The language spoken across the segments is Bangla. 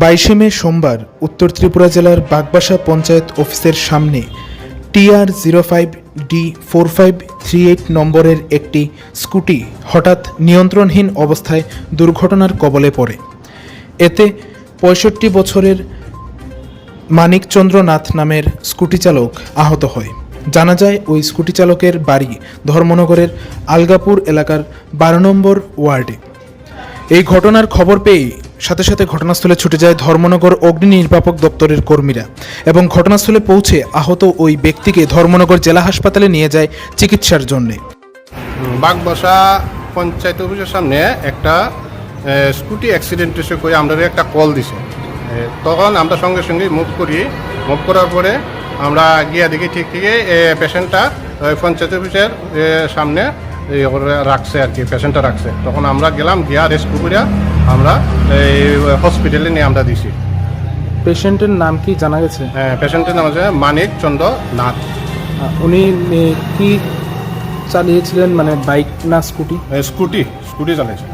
বাইশে মে সোমবার উত্তর ত্রিপুরা জেলার বাগবাসা পঞ্চায়েত অফিসের সামনে TR zero five D four five three eight নম্বরের একটি স্কুটি হঠাৎ নিয়ন্ত্রণহীন অবস্থায় দুর্ঘটনার কবলে পড়ে। এতে পঁয়ষট্টি বছরের মানিকচন্দ্র নাথ নামের স্কুটি চালক আহত হয়। জানা যায়, ওই স্কুটি চালকের বাড়ি ধর্মনগরের আলগাপুর এলাকার বারো নম্বর ওয়ার্ডে। এই ঘটনার খবর পেয়ে সাথে সাথে ঘটনাস্থলে ছুটে যায় ধর্মনগর অগ্নি নির্বাপক দপ্তরের কর্মীরা এবং ঘটনাস্থলে পৌঁছে আহত ওই ব্যক্তিকে ধর্মনগর জেলা হাসপাতালে নিয়ে যায় চিকিৎসার জন্যে। বাগবাসা পঞ্চায়েত অফিসের সামনে একটা স্কুটি অ্যাক্সিডেন্ট এসে করে আমরা একটা কল দিছে। তখন আমরা সঙ্গে সঙ্গে মুভ করি। মুভ করার পরে আমরা গিয়া দেখি ঠিক থেকে পেশেন্টটা পঞ্চায়েত অফিসের সামনে রাখছে আর কি পেশেন্টটা রাখছে। তখন আমরা গেলাম, গিয়া রেস্কিউ করিয়া আমরা হসপিটালে নিয়ে আমরা দিছি পেশেন্টের নাম কি জানা গেছে? হ্যাঁ পেশেন্টের নাম আছে মানিক চন্দ্র নাথ। উনি কি চালিয়েছিলেন? মানে বাইক না স্কুটি স্কুটি স্কুটি চালাইছে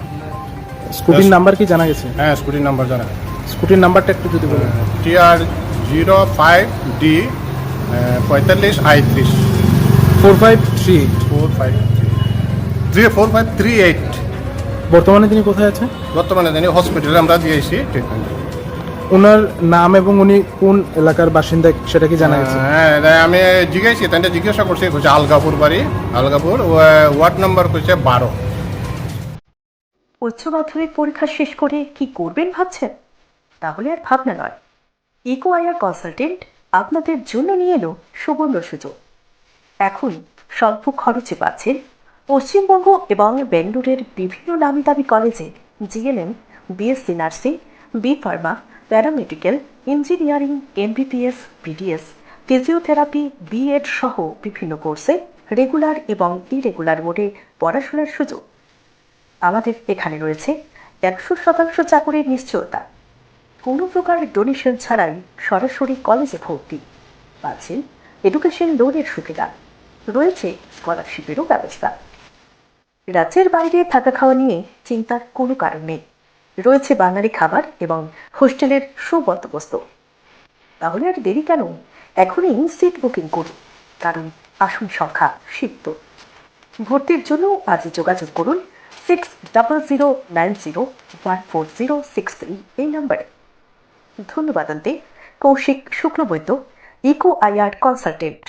স্কুটির নাম্বার কি জানা গেছে? হ্যাঁ স্কুটির নাম্বার জানা স্কুটির নাম্বারটা একটু যদি বলেন। টিআর জিরো ফাইভ ডি পঁয়তাল্লিশ I আইত্রিশ four five three four five three four five three eight বর্তমানে তিনি কোথায় আছেন? বর্তমানে তিনি হসপিটালে আমরা দিয়েছি ট্রিটমেন্ট ওনার নাম এবং উনি কোন এলাকার বাসিন্দা সেটা কি জানা গেছে? হ্যাঁ আমি জিজ্ঞাসি তাই জিজ্ঞাসা করছি কইছে আলগাপুর বাড়ি আলগাপুর ওয়ার্ড নম্বর কইছে বারো। উচ্চ মাধ্যমিক পরীক্ষা শেষ করে কি করবেন ভাবছেন? তাহলে আর ভাবনা নয়। ইকো আয়ার কনসালটেন্ট আপনাদের জন্য নিয়ে এলো সুবর্ণ সুযোগ। এখন স্বল্প খরচে পাচ্ছেন পশ্চিমবঙ্গ এবং বেঙ্গলুরের বিভিন্ন নামি দামি কলেজে GNM BSc nursing, B pharma, paramedical, engineering, MBBS, BDS, physiotherapy, BEd সহ বিভিন্ন কোর্সে রেগুলার এবং ইরেগুলার মোডে পড়াশোনার সুযোগ। আমাদের এখানে রয়েছে একশো শতাংশ চাকরির নিশ্চয়তা। কোনো প্রকার ডোনেশন ছাড়াই সরাসরি কলেজে ভর্তি। পাচ্ছেন এডুকেশন লোনের সুবিধা। রয়েছে স্কলারশিপেরও ব্যবস্থা। রাজ্যের বাইরে থাকা খাওয়া নিয়ে চিন্তার কোনো কারণ নেই। রয়েছে বাঙালি খাবার এবং হোস্টেলের সুবন্দোবস্ত। তাহলে আর দেরি কেন? এখনই সিট বুকিং করুন, কারণ আসন সংখ্যা সিদ্ধ ভর্তির জন্য আজই যোগাযোগ করুন six double zero nine zero one four zero six three এই নম্বরে। ধন্যবাদ আনতে Koushik Shuklabaidya, eco IR consultant.